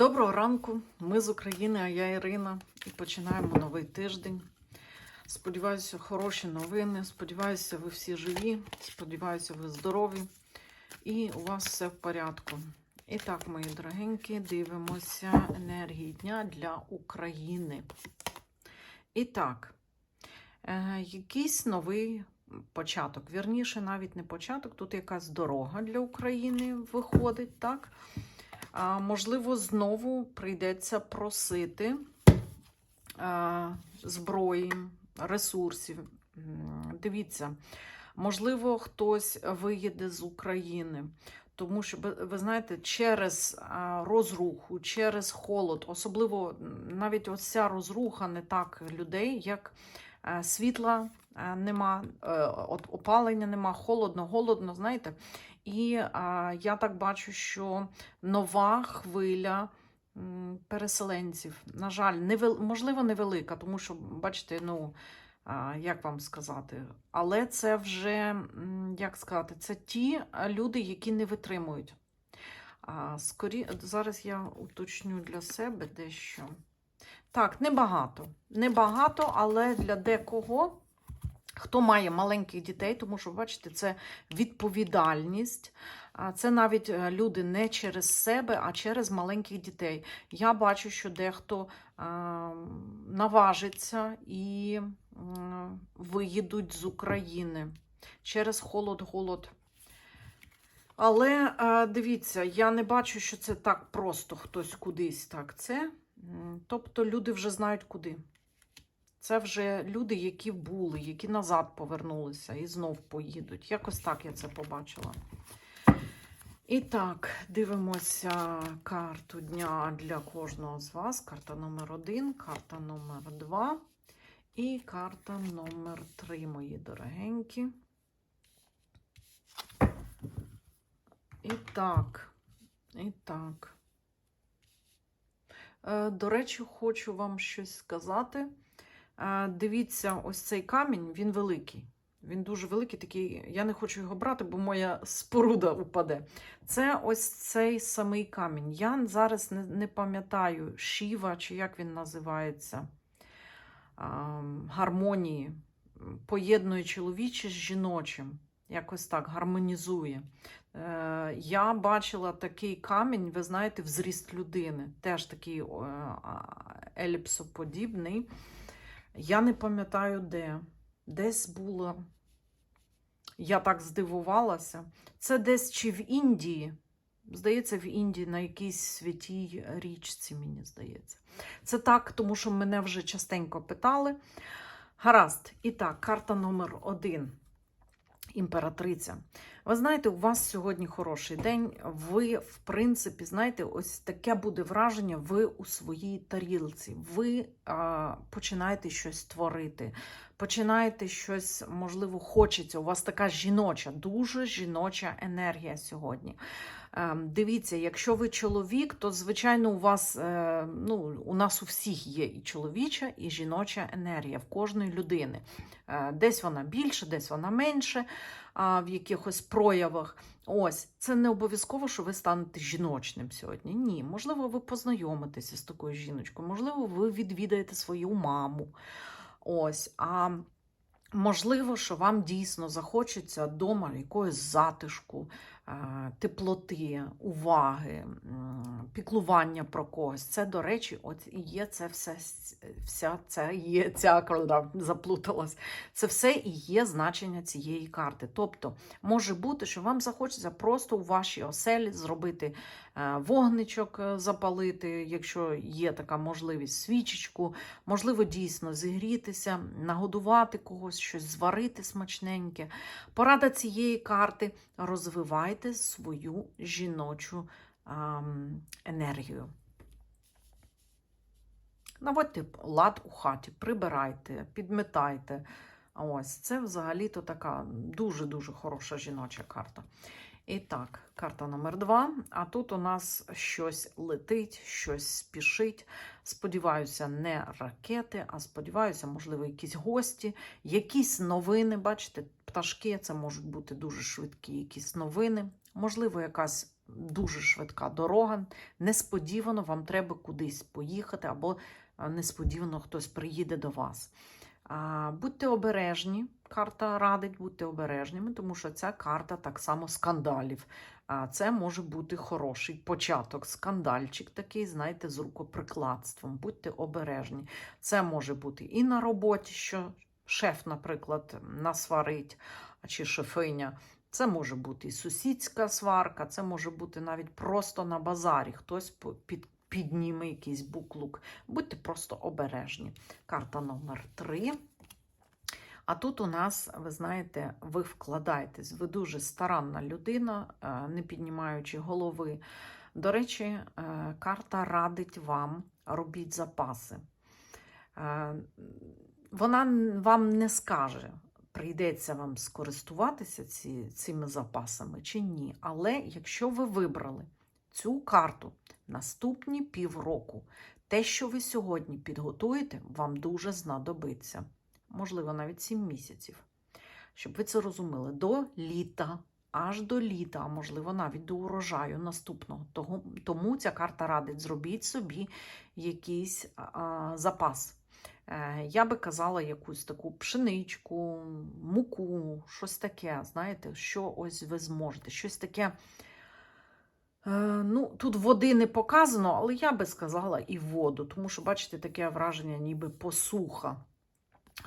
Доброго ранку, ми з України, а я Ірина, і починаємо новий тиждень. Сподіваюся, хороші новини. Сподіваюся, ви всі живі. Сподіваюся, ви здорові і у вас все в порядку. І так, мої дорогенькі, дивимося енергії дня для України. І так, е, якийсь новий початок. Вірніше, навіть не початок, тут якась дорога для України виходить, так? А, можливо, знову прийдеться просити а, зброї, ресурсів. Дивіться, можливо, хтось виїде з України. Тому що, ви- знаєте, через розруху, через холод, особливо навіть ось ця розруха не так людей, як е, світла е, нема, е, опалення нема, холодно, голодно, знаєте. І а, я так бачу, що нова хвиля переселенців. На жаль, невел... можливо, невелика, тому що, бачите, ну. Як вам сказати? Але це вже, як сказати, це ті люди, які не витримують. Скорі... Зараз я уточню для себе дещо. Так, небагато. Небагато, але для декого, хто має маленьких дітей, тому що, бачите, це відповідальність. Це навіть е, люди не через себе, а через маленьких дітей. Я бачу, що дехто наважиться і виїдуть з України через холод-голод. Але е, дивіться, я не бачу, що це так просто хтось кудись так. Це. Тобто люди вже знають куди. Це вже люди, які були, які назад повернулися і знов поїдуть. Якось так я це побачила. І так, дивимося карту дня для кожного з вас. Карта номер один, карта номер два і карта номер три, мої дорогенькі. І так, і так. Е, До речі, хочу вам щось сказати. Дивіться, ось цей камінь, він великий. Він дуже великий, такий. Я не хочу його брати, бо моя споруда упаде. Це ось цей самий камінь. Я зараз не, не пам'ятаю Шіва, чи як він називається. Гармонії. Поєднує чоловіче з жіночим. Якось так гармонізує. Е, Я бачила такий камінь, ви знаєте, в зріст людини. Теж такий еліпсоподібний. Я не пам'ятаю де. Десь була. Я так здивувалася. Це десь чи в Індії. Здається, в Індії на якійсь святій річці, мені здається. Це так, тому що мене вже частенько питали. Гаразд. І так, карта номер один. Імператриця. Ви знаєте, у вас сьогодні хороший день. Ви, в принципі, знаєте, ось таке буде враження, ви у своїй тарілці. Ви а, починаєте щось творити, починаєте щось, можливо, хочеться. У вас така жіноча, дуже жіноча енергія сьогодні. Ем, Дивіться, якщо ви чоловік, то звичайно у вас е, ну, у нас у всіх є і чоловіча, і жіноча енергія в кожної людини. Е, Десь вона більше, десь вона менше а, в якихось проявах. Ось це не обов'язково, що ви станете жіночним сьогодні. Ні, можливо, ви познайомитеся з такою жіночкою, можливо, ви відвідаєте свою маму. Ось, а можливо, що вам дійсно захочеться вдома якогось затишку, теплоти, уваги, піклування про когось. Це, до речі, от є це все, вся це є ця карта, заплуталась. Це все і є значення цієї карти. Тобто, може бути, що вам захочеться просто у вашій оселі зробити е, вогничок, е, запалити, якщо є така можливість, свічечку, можливо, дійсно зігрітися, нагодувати когось, щось зварити смачненьке. Порада цієї карти розвивайте свою жіночу енергію. Наводьте лад у хаті, прибирайте, підметайте. Ось це взагалі-то така дуже-дуже хороша жіноча карта. І так, карта номер два. А тут у нас щось летить, щось спішить. Сподіваюся, не ракети, а сподіваюся, можливо, якісь гості, якісь новини. Бачите, пташки це можуть бути дуже швидкі, якісь новини. Можливо, якась дуже швидка дорога. Несподівано вам треба кудись поїхати, або несподівано хтось приїде до вас. Будьте обережні, карта радить бути обережними, тому що ця карта так само скандалів. А це може бути хороший початок, скандальчик такий, знаєте, з рукоприкладством. Будьте обережні. Це може бути і на роботі, що шеф, наприклад, насварить, чи шефиня. Це може бути і сусідська сварка, це може бути навіть просто на базарі. Хтось під, підніме якийсь буклук. Будьте просто обережні. Карта номер 3. А тут у нас, ви знаєте, ви вкладаєтесь, ви дуже старанна людина, е, не піднімаючи голови. До речі, е, карта радить вам робіть запаси. Е, Вона вам не скаже, прийдеться вам скористуватися ці, цими запасами чи ні. Але якщо ви вибрали цю карту наступні півроку, те, що ви сьогодні підготуєте, вам дуже знадобиться. Можливо, навіть 7 місяців. Щоб ви це розуміли, до літа, аж до літа, а можливо, навіть до урожаю наступного. Тому ця карта радить зробіть собі якийсь а, запас. Е, Я би казала якусь таку пшеничку, муку, щось таке, знаєте, що ось ви зможете, щось таке. Е, Ну, тут води не показано, але я би сказала і воду, тому що, бачите, таке враження, ніби посуха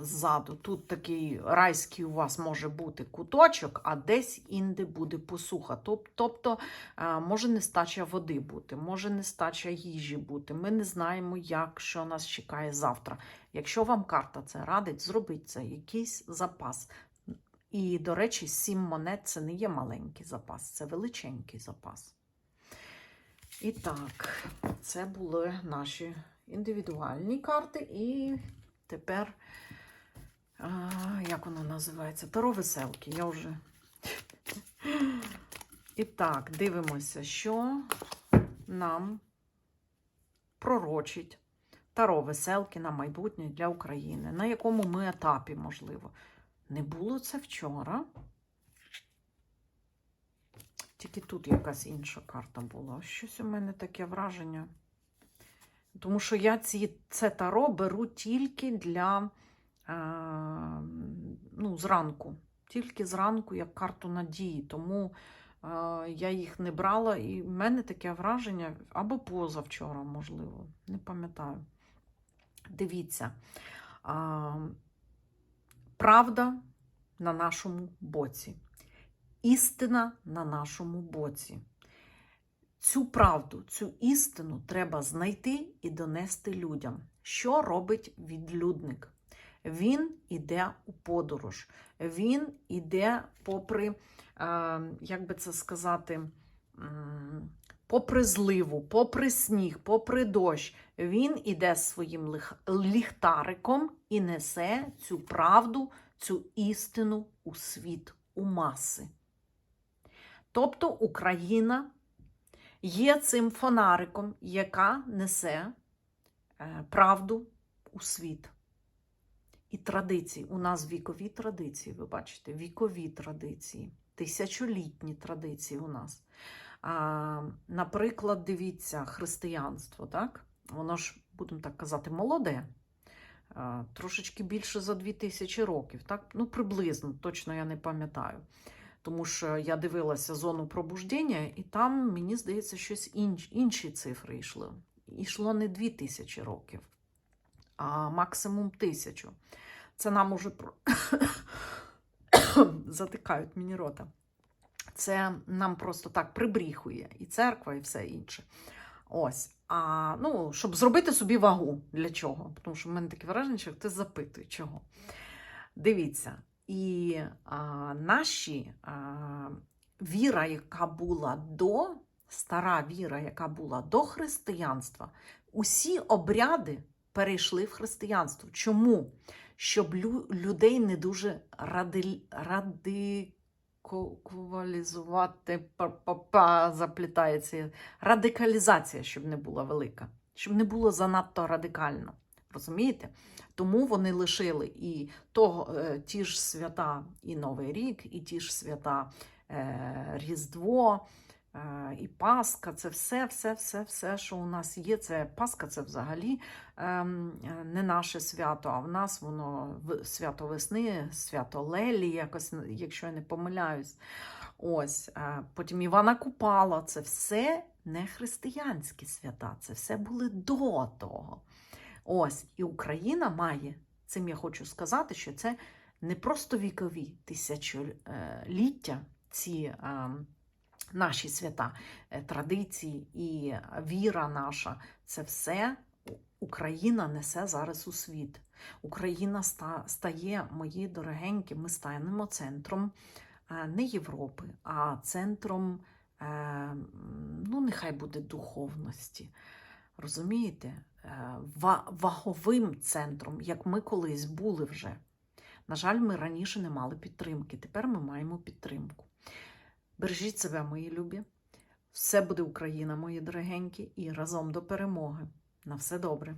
ззаду. Тут такий райський у вас може бути куточок, а десь інде буде посуха. Тобто е, може нестача води бути, може нестача їжі бути. Ми не знаємо, як що нас чекає завтра. Якщо вам карта це радить, зробіть це якийсь запас. І, до речі, сім монет це не є маленький запас, це величенький запас. І так, це були наші індивідуальні карти. І тепер, а, як воно називається? Таро веселки. Я вже. І так, дивимося, що нам пророчить Таро веселки на майбутнє для України. На якому ми етапі, можливо. Не було це вчора. Тільки тут якась інша карта була. Щось у мене таке враження. Тому що я ці, це таро беру тільки для ну, зранку. Тільки зранку як карту надії. Тому е, я їх не брала, і в мене таке враження або позавчора, можливо, не пам'ятаю. Дивіться, правда на нашому боці, істина на нашому боці. Цю правду, цю істину треба знайти і донести людям. Що робить відлюдник? Він іде у подорож, він іде попри, е, як би це сказати, попри зливу, попри сніг, попри дощ. Він іде своїм ліхтариком і несе цю правду, цю істину у світ, у маси. Тобто Україна є цим фонариком, яка несе е, правду у світ. І традиції. У нас вікові традиції, ви бачите, вікові традиції, тисячолітні традиції у нас. А, наприклад, дивіться, християнство, так? Воно ж, будемо так казати, молоде. Трошечки більше за 2000 років, так? Ну, приблизно, точно я не пам'ятаю. Тому що я дивилася зону пробуждення, і там, мені здається, щось інш, інші цифри йшли. Йшло не 2000 років, а максимум тисячу. Це нам уже затикають мені рота. Це нам просто так прибріхує і церква, і все інше. Ось. А, ну, щоб зробити собі вагу. Для чого? Тому що в мене таке враження, що ти запитує, чого. Дивіться, і а, наші а, віра, яка була до, стара віра, яка була до християнства, усі обряди перейшли в християнство. Чому? Щоб лю- людей не дуже ради, радикалізувати, заплітається. Радикалізація, щоб не була велика, щоб не було занадто радикально. Розумієте? Тому вони лишили і того, е, ті ж свята і Новий рік, і ті ж свята е, Різдво, І Пасха, це все, все, все, все, що у нас є. Це Пасха, це взагалі ем, е, не наше свято, а в нас воно свято весни, свято Лелі, якось, якщо я не помиляюсь. Ось, е, потім Івана Купала, це все не християнські свята, це все були до того. Ось, і Україна має, цим я хочу сказати, що це не просто вікові тисячоліття, ці е, наші свята, е, традиції і віра наша, це все Україна несе зараз у світ. Україна стає, мої дорогенькі, ми станемо центром е, не Європи, а центром, е, ну, нехай буде духовності. Розумієте? Ваговим центром, як ми колись були вже. На жаль, ми раніше не мали підтримки. Тепер ми маємо підтримку. Бережіть себе, мої любі. Все буде Україна, мої дорогенькі, і разом до перемоги. На все добре.